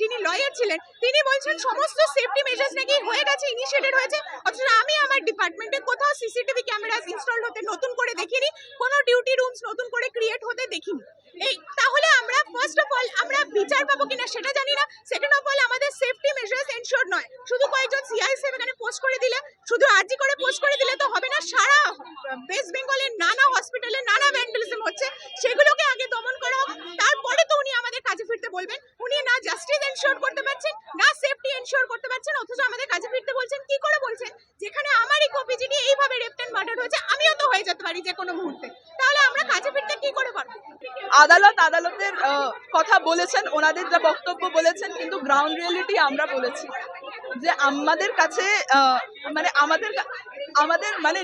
যিনি লয়ার ছিলেন, তিনি বলছেন সমস্ত সেফটি মেজার্স নাকি হয়ে গেছে ইনিশিয়েটেড হয়েছে। অথচ আমি আমার ডিপার্টমেন্টে কোথাও সিসিটিভি ক্যামেরা ইনস্টল হতে নতুন করে দেখিনি, কোনো ডিউটি রুমস নতুন করে ক্রিয়েট হতে দেখিনি। এই, তাহলে আমরা ফার্স্ট অফ অল আমরা বিচার পাবো কিনা সেটা জানি না। সেকেন্ড অফ অল আমাদের সেফটি মেজার্স এনশোর নয়। শুধু কয়েকজন সিআইএসএফ এখানে পোস্ট করে দিলে, শুধু আরজি করে পোস্ট করে দিলে তো হবে না, সারা ওয়েস্ট বেঙ্গলের নানা হসপিটালে নানা ভ্যান্ডালিজম হচ্ছে, সেগুলোকে আগে দমন করা তারপরে তো উনি আমাদের কাজে ফিরতে বলবেন। উনি না জাস্টিস এনশিওর করতে পারছেন, না সেফটি এনশিওর করতে পারছেন, অথচ আমাদের কাজে ফিরতে বলছেন, কি করে বলছেন? যেখানে আমারই কপি যিনি এইভাবে রেপটেন মার্ডার হয়েছে, আমিও তো হয়ে যেতে পারি যে কোনো মুহূর্তে। তাহলে আমরা কাজে ফিরতে কি করে পারব? আদালত আদালতের কথা বলেছেন, ওনাদের যা বক্তব্য বলেছেন, কিন্তু গ্রাউন্ড রিয়েলিটি আমরা বলেছি। যে আমাদের কাছে মানে আমাদের আমাদের মানে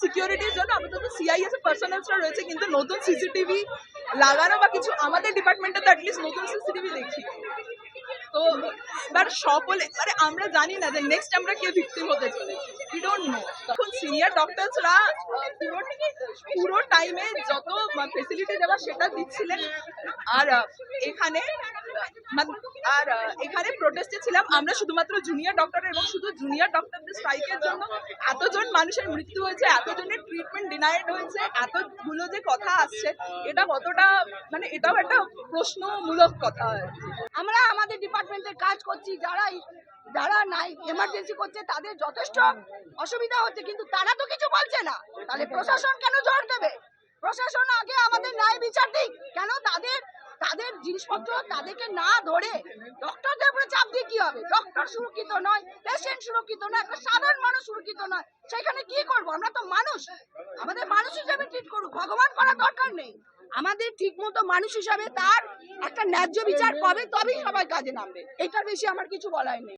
সিকিউরিটির জন্য আমাদের তো সিআইএস পার্সোনালসরা রয়েছে, কিন্তু নতুন সিসিটিভি লাগানো বা কিছু, আমাদের ডিপার্টমেন্টে তো অ্যাটলিস্ট নতুন সিসিটিভি দেখি। তো এবার সকলে মানে আমরা জানি না যে নেক্সট আমরা কেউ ভিকটিম হতে চলেছি। উই নো তখন সিনিয়র ডক্টরসরা পুরো পুরো টাইমে যত ফেসিলিটি দেওয়া সেটা দিচ্ছিলেন। আর এখানে আর এখানে প্রোটেস্টে ছিলাম। আমরা শুধুমাত্র জুনিয়র ডক্টর এবং শুধু জুনিয়র ডক্টরদের স্ট্রাইকের জন্য এতজন মানুষের মৃত্যু হয়েছে, এতজনের ট্রিটমেন্ট ডিনাইড হয়েছে, এতগুলো যে কথা আসছে, এটা কতটা মানে এটাও একটা প্রশ্নমূলক কথা। আমরা আমাদের ডিপার্টমেন্টে কাজ করছি যারা যারা নাই এমার্জেন্সি করছে, তাদের যথেষ্ট অসুবিধা হচ্ছে, কিন্তু তারা তো কিছু বলছে না। তাহলে প্রশাসন কেন জোর দেবে প্রশাসন আগে আমাদের ন্যায় বিচার দিক কেন তাদের তাদের জিনিসপত্র তাদেরকে না ধরে ডক্টরদের উপরে চাপ দিয়ে কি হবে? ডক্টর সুরক্ষিত নয় পেশেন্ট সুরক্ষিত নয়, একটা সাধারণ মানুষ সুরক্ষিত নয়। সেখানে কি করব? আমরা তো মানুষ। আমাদের মানুষ হিসাবে ট্রিট করুক। ভগবান করার দরকার নেই। আমাদের ঠিক মতো মানুষ হিসাবে তার একটা ন্যায্য বিচার পাবে তবেই সবাই কাজে নামবে। এটার বেশি আমার কিছু বলার নেই।